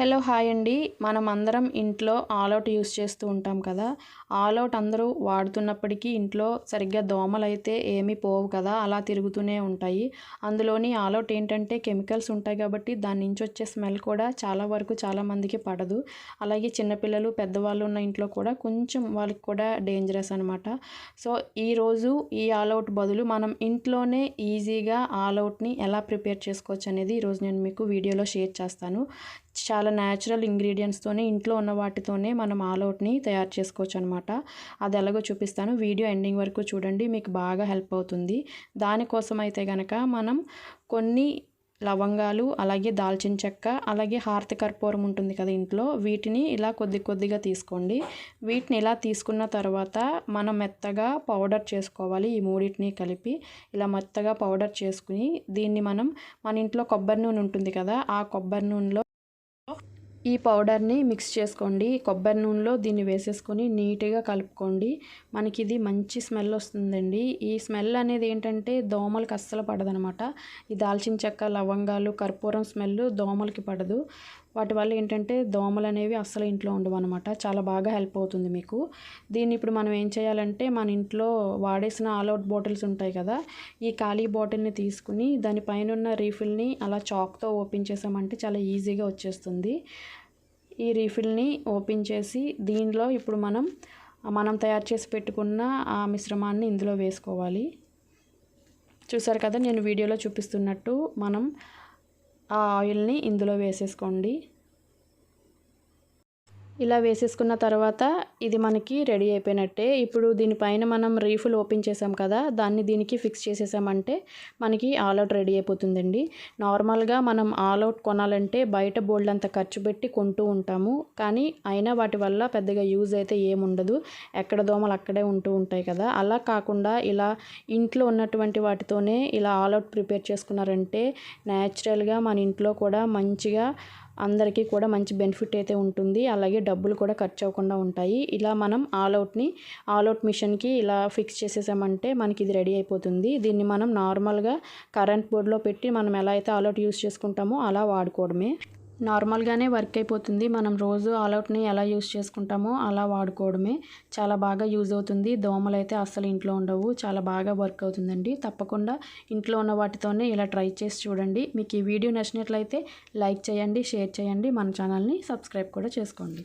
Hello hi అండి. మనం అందరం ఇంట్లో ఆల్అవుట్ యూస్ చేస్తూ ఉంటాం కదా. ఆల్అవుట్ అందరూ వాడుతున్నప్పటికీ ఇంట్లో సరిగ్గా దోమలు అయితే ఏమీ పోవు కదా. అలా తిరుగుతూనే ఉంటాయి. అందులోని ఆల్అవుట్ ఏంటంటే కెమికల్స్ ఉంటాయి కాబట్టి దాని నుంచి వచ్చే స్మెల్ కూడా చాలా వరకు చాలామందికి పడదు. అలాగే చిన్నపిల్లలు పెద్దవాళ్ళు ఉన్న ఇంట్లో కూడా కొంచెం వాళ్ళకి కూడా డేంజరస్ అనమాట సో ఈరోజు ఈ ఆల్అవుట్ బదులు మనం ఇంట్లోనే ఈజీగా ఆల్అవుట్ని ఎలా ప్రిపేర్ చేసుకోవచ్చు అనేది ఈరోజు నేను మీకు వీడియోలో షేర్ చేస్తాను. చాలా న్యాచురల్ ఇంగ్రీడియంట్స్తోనే ఇంట్లో ఉన్న వాటితోనే మనం ఆల్అవుట్ని తయారు చేసుకోవచ్చు అనమాట అది ఎలాగో చూపిస్తాను. వీడియో ఎండింగ్ వరకు చూడండి మీకు బాగా హెల్ప్ అవుతుంది. దానికోసం అయితే కనుక మనం కొన్ని లవంగాలు అలాగే దాల్చిన చెక్క అలాగే హారతి కర్పూరం ఉంటుంది కదా ఇంట్లో వీటిని ఇలా కొద్ది కొద్దిగా తీసుకోండి. వీటిని ఇలా తీసుకున్న తర్వాత మనం మెత్తగా పౌడర్ చేసుకోవాలి ఈ మూడింటిని కలిపి. ఇలా మెత్తగా పౌడర్ చేసుకుని దీన్ని మనం మన ఇంట్లో కొబ్బరి నూనె ఉంటుంది కదా ఆ కొబ్బరి నూనెలో ఈ పౌడర్ని మిక్స్ చేసుకోండి. కొబ్బరి నూనెలో దీన్ని వేసేసుకొని నీట్గా కలుపుకోండి. మనకి ఇది మంచి స్మెల్ వస్తుందండి. ఈ స్మెల్ అనేది ఏంటంటే దోమలకి అస్సలు పడదనమాట. ఈ దాల్చిన చెక్క లవంగాలు కర్పూరం స్మెల్ దోమలకి పడదు. వాటి వల్ల ఏంటంటే దోమలు అనేవి అస్సలు ఇంట్లో ఉండవు అనమాట చాలా బాగా హెల్ప్ అవుతుంది మీకు. దీన్ని ఇప్పుడు మనం ఏం చేయాలంటే మన ఇంట్లో వాడేసిన ఆల్అవుట్ బాటిల్స్ ఉంటాయి కదా ఈ ఖాళీ బాటిల్ని తీసుకుని దానిపైన ఉన్న రీఫిల్ని అలా చాక్తో ఓపెన్ చేసామంటే చాలా ఈజీగా వచ్చేస్తుంది. ఈ రీఫిల్ని ఓపెన్ చేసి దీనిలో ఇప్పుడు మనం మనం తయారు చేసి పెట్టుకున్న ఆ మిశ్రమాన్ని ఇందులో వేసుకోవాలి. చూసారు కదా నేను వీడియోలో చూపిస్తున్నట్టు మనం ఆ ఆయిల్ని ఇందులో వేసేసుకోండి. ఇలా వేసేసుకున్న తర్వాత ఇది మనకి రెడీ అయిపోయినట్టే. ఇప్పుడు దీనిపైన మనం రీఫుల్ ఓపెన్ చేసాం కదా దాన్ని దీనికి ఫిక్స్ చేసేసామంటే మనకి ఆల్అవుట్ రెడీ అయిపోతుందండి. నార్మల్గా మనం ఆల్అవుట్ కొనాలంటే బయట బోల్డ్ అంత ఖర్చు పెట్టి కొంటూ ఉంటాము. కానీ అయినా వాటి వల్ల పెద్దగా యూజ్ అయితే ఏముండదు ఎక్కడ దోమలు అక్కడే ఉంటూ ఉంటాయి కదా. అలా కాకుండా ఇలా ఇంట్లో ఉన్నటువంటి వాటితోనే ఇలా ఆల్అవుట్ ప్రిపేర్ చేసుకున్నారంటే న్యాచురల్గా మన ఇంట్లో కూడా మంచిగా అందరికీ కూడా మంచి బెనిఫిట్ అయితే ఉంటుంది. అలాగే డబ్బులు కూడా ఖర్చు అవ్వకుండా ఉంటాయి. ఇలా మనం ఆల్అవుట్ని ఆల్అవుట్ మిషన్కి ఇలా ఫిక్స్ చేసేసామంటే మనకి ఇది రెడీ అయిపోతుంది. దీన్ని మనం నార్మల్గా కరెంట్ బోర్డ్లో పెట్టి మనం ఎలా అయితే ఆల్అవుట్ యూస్ చేసుకుంటామో అలా వాడుకోవడమే. నార్మల్గానే వర్క్ అయిపోతుంది. మనం రోజు ఆల్అవుట్ని ఎలా యూస్ చేసుకుంటామో అలా వాడుకోవడమే. చాలా బాగా యూజ్ అవుతుంది. దోమలు అయితే అస్సలు ఇంట్లో ఉండవు. చాలా బాగా వర్క్ అవుతుందండి. తప్పకుండా ఇంట్లో ఉన్న వాటితోనే ఇలా ట్రై చేసి చూడండి. మీకు ఈ వీడియో నచ్చినట్లయితే లైక్ చేయండి షేర్ చేయండి. మన ఛానల్ని సబ్స్క్రైబ్ కూడా చేసుకోండి.